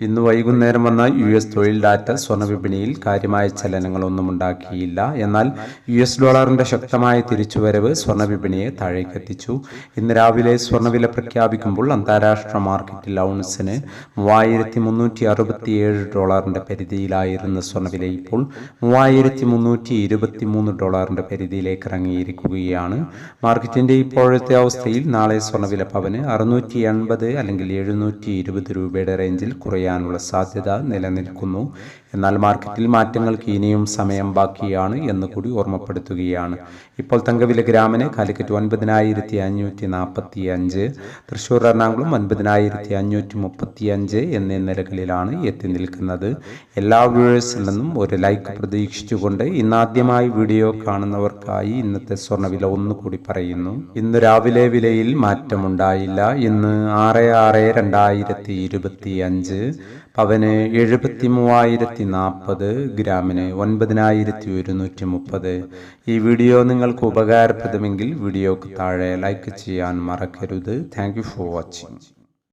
ഇന്ന് വൈകുന്നേരം വന്ന യു എസ് തൊഴിൽ ഡാറ്റ സ്വർണവിപണിയിൽ കാര്യമായ ചലനങ്ങളൊന്നും ഉണ്ടാക്കിയില്ല എന്നാൽ യു എസ് ഡോളറിന്റെ ശക്തമായ തിരിച്ചുവരവ് സ്വർണവിപണിയെ താഴേക്കെത്തിച്ചു. ഇന്ന് രാവിലെ സ്വർണവില പ്രഖ്യാപിക്കുമ്പോൾ അന്താരാഷ്ട്ര മാർക്കറ്റിൽ ഔൺസിന് മൂവായിരത്തി മുന്നൂറ്റി അറുപത്തിയേഴ് ഡോളറിന്റെ പരിധിയിലായിരുന്ന സ്വർണവില ഇപ്പോൾ മൂവായിരത്തി മുന്നൂറ്റി ഇരുപത്തി മൂന്ന് ഡോളറിന്റെ പരിധിയിലേക്ക് ഇറങ്ങിയിരിക്കുകയാണ് മാർക്കറ്റിന്റെ ഇപ്പോഴത്തെ അവസ്ഥയിൽ നാളെ സ്വർണവില പവന് അറുന്നൂറ്റി എൺപത് അല്ലെങ്കിൽ എഴുന്നൂറ്റി ഇരുപത് രൂപയുടെ റേഞ്ചിൽ കുറയാനുള്ള സാധ്യത നിലനിൽക്കുന്നു. എന്നാൽ മാർക്കറ്റിൽ മാറ്റങ്ങൾക്ക് ഇനിയും സമയം ബാക്കിയാണ് എന്ന് കൂടി ഓർമ്മപ്പെടുത്തുകയാണ്. ഇപ്പോൾ തങ്കവില ഗ്രാമിന് കാലിക്കറ്റ് ഒൻപതിനായിരത്തി അഞ്ഞൂറ്റി നാൽപ്പത്തി അഞ്ച് തൃശ്ശൂർ എറണാകുളം ഒൻപതിനായിരത്തി അഞ്ഞൂറ്റി മുപ്പത്തി അഞ്ച് എന്നീ നിലകളിലാണ് എത്തി നിൽക്കുന്നത്. എല്ലാ വ്യൂവേഴ്സിൽ നിന്നും ഒരു ലൈക്ക് പ്രതീക്ഷിച്ചുകൊണ്ട് ഇന്നാദ്യമായി വീഡിയോ കാണുന്നവർക്കായി ഇന്നത്തെ സ്വർണവില ഒന്നുകൂടി പറയുന്നു. ഇന്ന് രാവിലെ വിലയിൽ മാറ്റമുണ്ടായില്ല. ഇന്ന് ആറ് ആറ് രണ്ടായിരത്തി ഇരുപത്തി അഞ്ച് പവന് എഴുപത്തി മൂവായിരത്തി നാൽപ്പത് ഗ്രാമിന് ഒൻപതിനായിരത്തി ഒരുന്നൂറ്റി മുപ്പത് ഈ വീഡിയോ നിങ്ങൾക്ക് ഉപകാരപ്രദമെങ്കിൽ വീഡിയോക്ക് താഴെ ലൈക്ക് ചെയ്യാൻ മറക്കരുത്. Thank for watching